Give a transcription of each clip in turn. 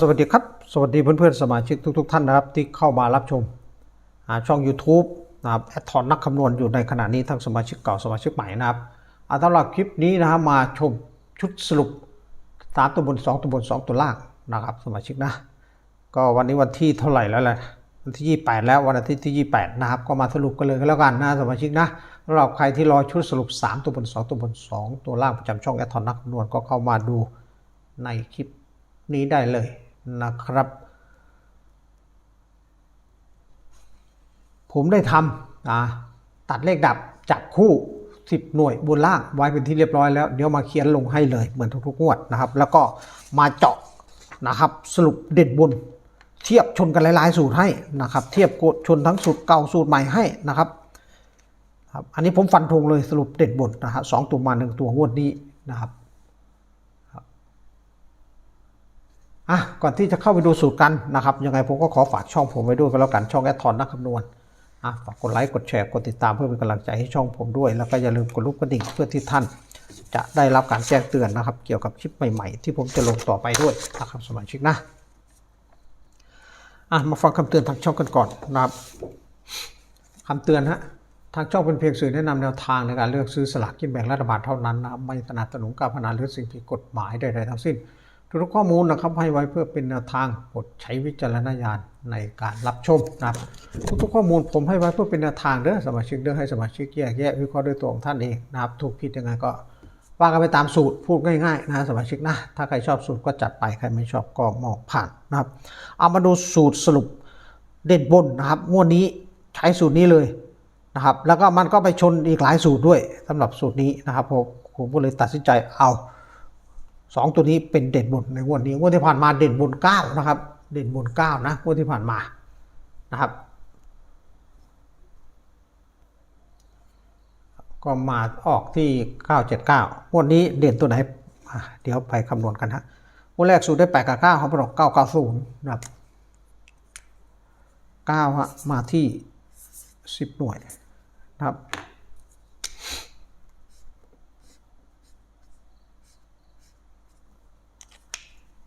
สวัสดีครับ สวัสดีเพื่อนๆ สมาชิกทุกๆท่านนะครับ ที่เข้ามารับชมช่อง YouTube นะครับแอดทอนนักคำนวณอยู่ในขณะนี้ทั้งสมาชิกเก่าสมาชิกใหม่นะครับอ่าสำหรับคลิปนี้นะครับมาชมชุดสรุปสามตัวบนสองตัวบนสองตัวล่างนะครับ สมาชิกนะ ก็วันนี้วันที่เท่าไหร่แล้วแหละวันที่ 28 แล้ววันอาทิตย์ที่ 28 นะครับ ก็มาสรุปกันเลยก็แล้วกันนะสมาชิกนะสำหรับใครที่รอชุดสรุป 3 ตัวบน 2 ตัวบน 2 ตัวล่างประจำช่องแอดทอนนักคำนวณก็เข้ามาดูในคลิป นี้ได้เลยนะครับ ผมได้ทำนะตัดเลขดับจับคู่ 10 หน่วยบนล่างไว้เป็นที่เรียบร้อยแล้ว เดี๋ยวมาเขียนลงให้เลยเหมือนทุกๆงวดนะครับ แล้วก็มาเจาะนะครับ สรุปเด่นบนเทียบชนกันหลายๆ สูตรให้นะครับ เทียบกดชนทั้งสูตรเก่าสูตรใหม่ให้นะครับครับอันนี้ผมฟันธงเลยสรุปเด่นบนนะฮะสองตัวมาหนึ่งตัวงวดนี้นะครับ อะก่อนที่จะเข้าไปดูสูตรกันนะครับ ยังไงผมก็ขอฝากช่องผมไว้ด้วยก็แล้วกันช่องแอดทอนนักคำนวณอะฝากกดไลค์กดแชร์กดติดตามเพื่อเป็นกำลังใจให้ช่องผมด้วย แล้วก็อย่าลืมกดรูปกระดิ่งเพื่อที่ท่าน จะได้รับการแจ้งเตือนนะครับ เกี่ยวกับคลิปใหม่ๆ ที่ผมจะลงต่อไปด้วยนะครับสมาชิกนะอะมาฟังคำเตือนทางช่องกันก่อนนะครับคำเตือนฮะทางช่องเป็นเพียงสื่อแนะนำแนวทางในการเลือกซื้อสลากกินแบ่งรัฐบาลเท่านั้นนะไม่สนับสนุนการพนันหรือสิ่งผิดกฎหมายใดๆทั้งสิ้น ทุกข้อมูลนะครับให้ไว้เพื่อเป็นแนวทางโปรดใช้วิจารณญาณในการรับชมนะครับทุกๆข้อมูลผมให้ไว้เพื่อเป็นแนวทางเด้อสมาชิกเด้อให้สมาชิกแยกแยะวิเคราะห์ด้วยตัวของท่านเองนะครับถูกผิดยังไงก็ว่ากันไปตามสูตรพูดง่ายๆนะสมาชิกนะถ้าใครชอบสูตรก็จัดไปใครไม่ชอบก็มองผ่านนะครับ เอามาดูสูตรสรุปเด่นบนนะครับงวดนี้ใช้สูตรนี้เลยนะครับ แล้วก็มันก็ไปชนอีกหลายสูตรด้วยสำหรับสูตรนี้นะครับผมผมก็เลยตัดสินใจเอา สองตัวนี้เป็นเด่นบนในงวดนี้งวดที่ผ่านมาเด่นบนเก้านะครับ เด่นบนเก้านะงวดที่ผ่านมานะครับ ก็มาออกที่ 979งวดนี้เด่นตัวไหน เดี๋ยวไปคำนวณกันฮะงวดแรกสูตรได้ 8 กับ9เขาบอก990 นะครับ 9 ฮะ มาที่ 10 หน่วยนะครับ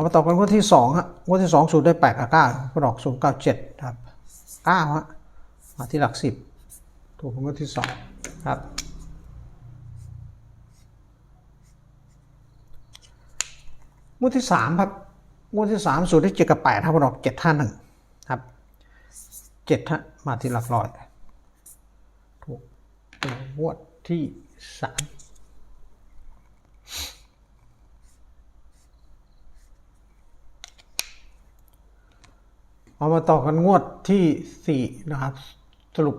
เอามาต่อกันงวดที่สองฮะงวดที่สองสูตรได้แปดกับเก้าก็ดอกศูนย์เก้าเจ็ดครับเก้าฮะมาที่หลักสิบถูกงวดที่สองครับงวดที่สามครับงวดที่สามสูตรได้เจ็ดกับแปดครับก็ดอกเจ็ดห้าหนึ่งครับเจ็ดฮะมาที่หลักร้อยถูกงวดที่สาม เอามาต่อกันงวดที่สี่นะครับ สรุป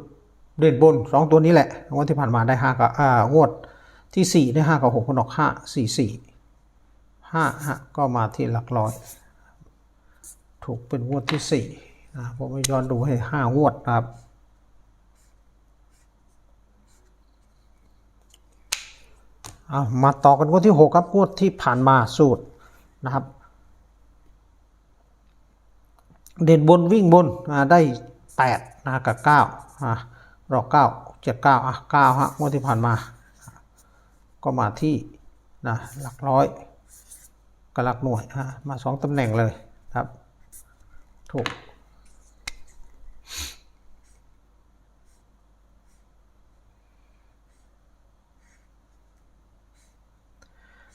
เด่นบนสองตัวนี้แหละ งวดที่ผ่านมาได้ห้ากับอ่างวดที่สี่ได้ห้ากับหกคนออกห้าสี่สี่ห้าฮะก็มาที่หลักร้อย ถูกเป็นงวดที่สี่นะผมไม่ย้อนดูให้ห้างวดนะครับเอามาต่อกันงวดที่หกครับงวดที่ผ่านมาสูตรนะครับ เด่นบนวิ่งบนได้แปดนะกับเก้าอ่ารอกเก้าเจ็ดเก้าอะเก้าฮะงวดที่ผ่านมา ก็มาที่นะหลักร้อยกับหลักหน่วยอะมาสองตำแหน่งเลยครับ ถูก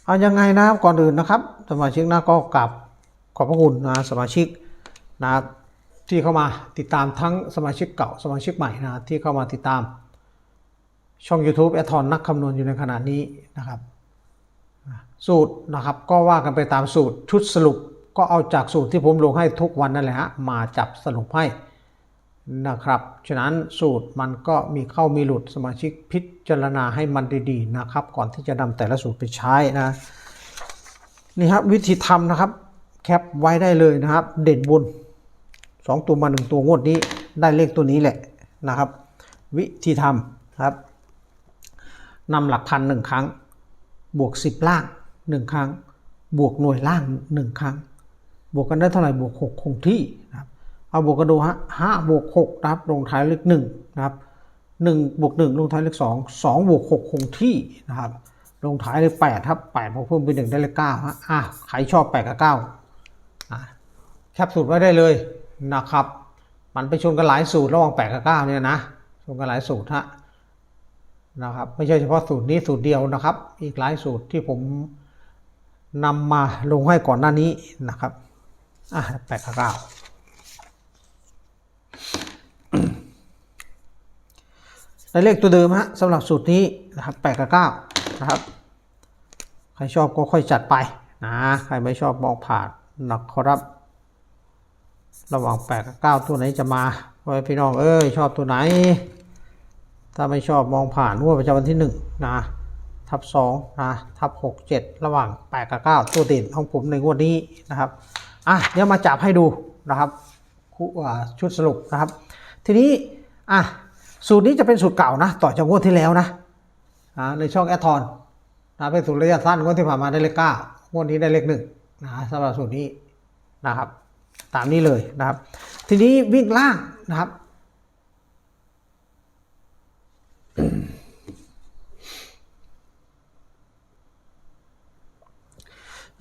เอายังไงนะก่อนอื่นนะครับ สมาชิกนะก็กลับขอบพระคุณนะสมาชิก นะที่เข้ามาติดตามทั้งสมาชิกเก่าสมาชิกใหม่นะที่เข้ามาติดตามช่อง YouTube แอทอนนักคำนวณอยู่ในขณะนี้นะครับสูตรนะครับก็ว่ากันไปตามสูตรชุดสรุปก็เอาจากสูตรที่ผมลงให้ทุกวันนั่นแหละฮะมาจับสรุปให้นะครับ ฉะนั้นสูตรมันก็มีเข้ามีหลุดสมาชิกพิจารณาให้มันดีๆนะครับ ก่อนที่จะนำแต่ละสูตรไปใช้นะนี่ครับวิธีทำนะครับแคปไว้ได้เลยนะครับ เด่นบน สองตัวมาหนึ่งตัวงวดนี้ได้เลขตัวนี้แหละนะครับ วิธีทำครับนำหลักพันหนึ่งครั้ง บวกสิบล่างหนึ่งครั้ง บวกหน่วยล่างหนึ่งครั้ง บวกกันได้เท่าไหร่บวกหกคงที่นะครับเอาบวกกันดูฮะห้าบวกหกนะครับลงท้ายเลขหนึ่งนะครับหนึ่งบวกหนึ่งลงท้ายเลขสองสองบวกหกคงที่นะครับลงท้ายเลขแปดครับแปดพอเพิ่มไปหนึ่งได้เลขเก้าฮะอะใครชอบแปดกับเก้าอะแคปสูตรไว้ได้เลย นะครับ มันไปชนกันหลายสูตรระหว่างแปดกับเก้าเนี่ยนะชนกันหลายสูตรฮะนะครับไม่ใช่เฉพาะสูตรนี้สูตรเดียวนะครับ อีกหลายสูตรที่ผมนำมาลงให้ก่อนหน้านี้นะครับอะแปดกับเก้าได้เลขตัวเดิมฮะสำหรับสูตรนี้นะครับแปดกับเก้านะครับ ใครชอบก็ค่อยจัดไปนะใครไม่ชอบมองผ่านนะครับ ระหว่างแปดกับเก้าตัวไหนจะมาไว้พี่น้องเอ้ยชอบตัวไหน ถ้าไม่ชอบมองผ่านงวดประจำวันที่หนึ่งนะทับสองนะทับหกเจ็ดระหว่างแปดกับเก้าตัวเด่นของผมในงวดนี้นะครับอะเดี๋ยวมาจับให้ดูนะครับคู่ชุดสรุปนะครับ ทีนี้อะสูตรนี้จะเป็นสูตรเก่านะ ต่อจากงวดที่แล้วนะอ่าในช่องแอทอนนะเป็นสูตรระยะสั้นงวดที่ผ่านมาได้เลขเก้างวดนี้ได้เลขหนึ่งนะสำหรับสูตรนี้นะครับ ตามนี้เลยนะครับ ทีนี้วิ่งล่างนะครับ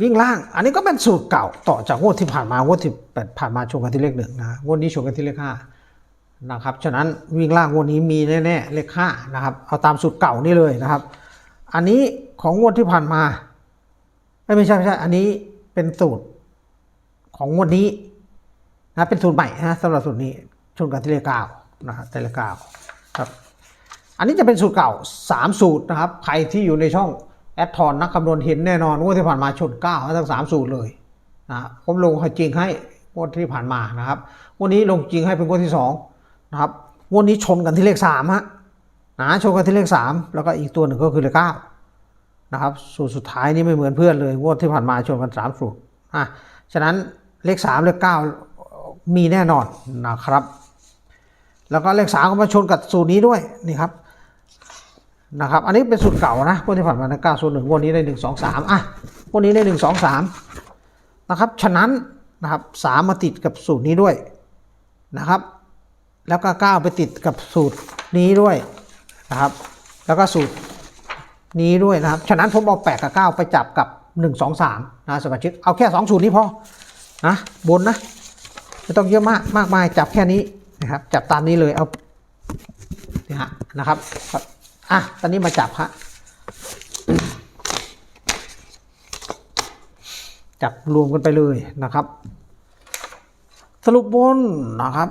วิ่งล่าง อันนี้ก็เป็นสูตรเก่าต่อจากงวดที่ผ่านมางวดที่ผ่านมาชนกันที่เลขหนึ่งนะงวดนี้ชนกันที่เลขห้านะครับฉะนั้นวิ่งล่างงวดนี้มีแน่ๆเลขห้านะครับ เอาตามสูตรเก่านี่เลยนะครับ อันนี้ของงวดที่ผ่านมาไม่ใช่ไม่ใช่ อันนี้เป็นสูตร ของงวดนี้นะเป็นสูตรใหม่นะสำหรับสูตรนี้ชนกันที่เลขเก้านะครับเลขเก้าครับอันนี้จะเป็นสูตรเก่า 3 สูตรนะครับ ใครที่อยู่ในช่องแอดทอนนักคำนวณเห็นแน่นอนงวดที่ผ่านมาชน9ทั้ง 3 สูตรเลยนะผมลงจริงให้งวดที่ผ่านมานะครับงวันนี้ลงจริงให้เป็นงวดที่2นะครับงวดนี้ชนกันที่เลข3ฮะนะชนกันที่เลข 3 แล้วก็อีกตัวหนึ่งก็คือเลข9นะครับสูตรสุดท้ายนี่ไม่เหมือนเพื่อนเลยงวดที่ผ่านมาชนกัน3สูตรอะฉะนั้น เลข 3 เลข 9 มีแน่นอนนะครับ แล้วก็เลขสามก็มาชนกับสูตรนี้ด้วยนี่ครับนะครับ อันนี้เป็นสูตรเก่านะงวดที่ผ่านมาในเก้าส่วนหนึ่งงวันนี้ได้หนึ่งสองสามอะงวันนี้ได้หนึ่งสองสามนะครับ ฉะนั้นนะครับสามมาติดกับสูตรนี้ด้วยนะครับ แล้วก็เก้าไปติดกับสูตรนี้ด้วยนะครับ แล้วก็สูตรนี้ด้วยนะครับ ฉะนั้นผมเอาแปดกับเก้าไปจับกับหนึ่งสองสามนะสมาชิก เอาแค่สองสูตรนี้พอ นะบนนะไม่ต้องเยอะมากมากมายจับแค่นี้นะครับ จับตามนี้เลยเอานี่ฮะนะครับอะตอนนี้มาจับฮะจับรวมกันไปเลยนะครับ สรุปบนนะครับ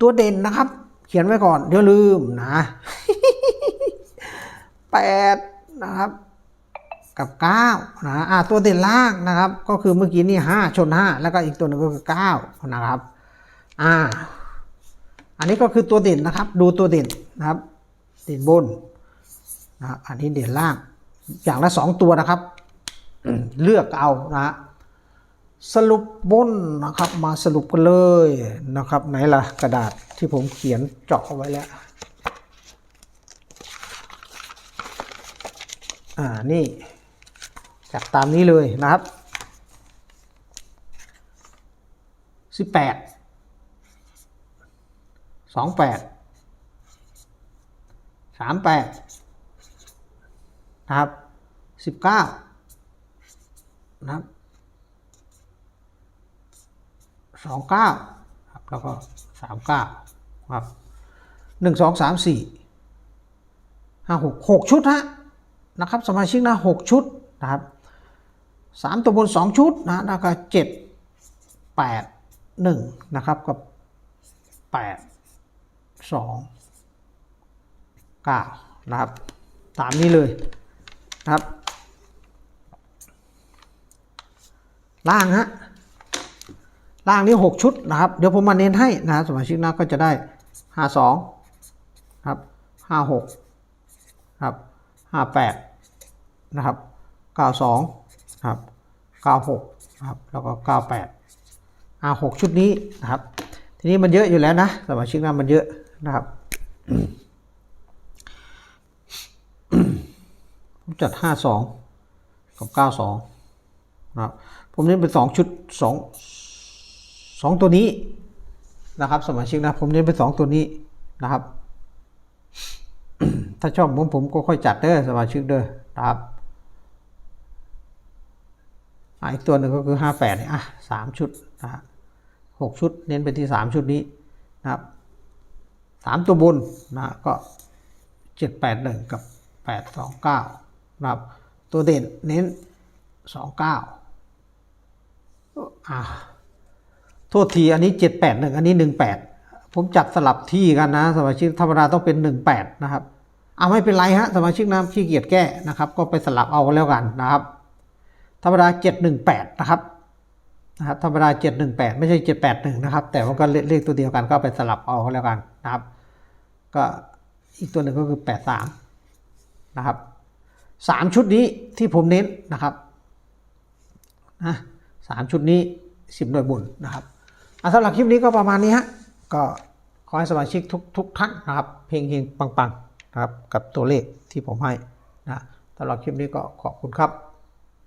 ตัวเด่นนะครับ เขียนไว้ก่อนเดี๋ยวลืมนะแปดนะครับ กับเก้านะอะตัวเด่นล่างนะครับ ก็คือเมื่อกี้นี่ห้าชนห้าแล้วก็อีกตัวหนึ่งก็คือเก้านะครับอ่าอันนี้ก็คือตัวเด่นนะครับ ดูตัวเด่นนะครับ เด่นบนนะอันนี้เด่นล่าง อย่างละสองตัวนะครับ เลือกเอานะสรุปบนนะครับ มาสรุปกันเลยนะครับ ไหนล่ะกระดาษที่ผมเขียนเจาะเอาไว้แล้วอ่านี่ จับตามนี้เลยนะครับสิบแปดสองแปดสามแปดนะครับสิบเก้านะครับสองเก้าครับแล้วก็สามเก้าครับหนึ่งสองสามสี่ห้าหกหกชุดฮะนะครับ สมาชิกนะหกชุดนะครับ สามตัวบนสองชุดนะแล้วก็เจ็ดแปดหนึ่งนะครับกับแปดสองเก้านะครับตามนี้เลยนะครับ ล่างฮะล่างนี้หกชุดนะครับ เดี๋ยวผมมาเน้นให้นะครับสมาชิกนะก็จะได้ห้าสองครับห้าหกครับห้าแปดนะครับเก้าสอง ครับเก้าหกครับแล้วก็เก้าแปดอ่าหกชุดนี้นะครับ ทีนี้มันเยอะอยู่แล้วนะสมาชิกนะมันเยอะนะครับผมจัดห้าสองกับเก้าสองนะครับผมเน้นเป็นสองชุดสองสองตัวนี้นะครับสมาชิกนะผมเน้นเป็นสองตัวนี้นะครับ ถ้าชอบผมผมก็ค่อยจัดเด้อสมาชิกเด้อนะครับ อีกตัวหนึ่งก็คือ 58เนี่ยอะสามชุดนะฮะหกชุดเน้นไปที่ 3 ชุดนี้นะครับสามตัวบนนะก็ 781 กับ 829นะครับตัวเด่นเน้น 29อ่าโทษทีอันนี้ 781 อันนี้ 18 ผมจับสลับที่กันนะสมาชิกธรรมดาต้องเป็น 18 นะครับเอาไม่เป็นไรฮะสมาชิกน้ำขี้เกียจแก้นะครับ ก็ไปสลับเอาแล้วกันนะครับ ธรรมดา 718 นะครับนะครับธรรมดา 718 ไม่ใช่ 781 นะครับ แต่ว่าก็เลเลขตัวเดียวกันก็ไปสลับเอาแล้วกันนะครับ ก็อีกตัวหนึ่งก็คือ 83 นะครับสามชุดนี้ที่ผมเน้นนะครับนะสามชุดนี้สิบหน่วยบุญนะครับอะสำหรับคลิปนี้ก็ประมาณนี้ฮะก็ขอให้สมาชิกทุกทุกท่านนะครับ เพลงเฮงปังๆนะครับกับตัวเลขที่ผมให้นะสำหรับคลิปนี้ก็ขอบคุณครับ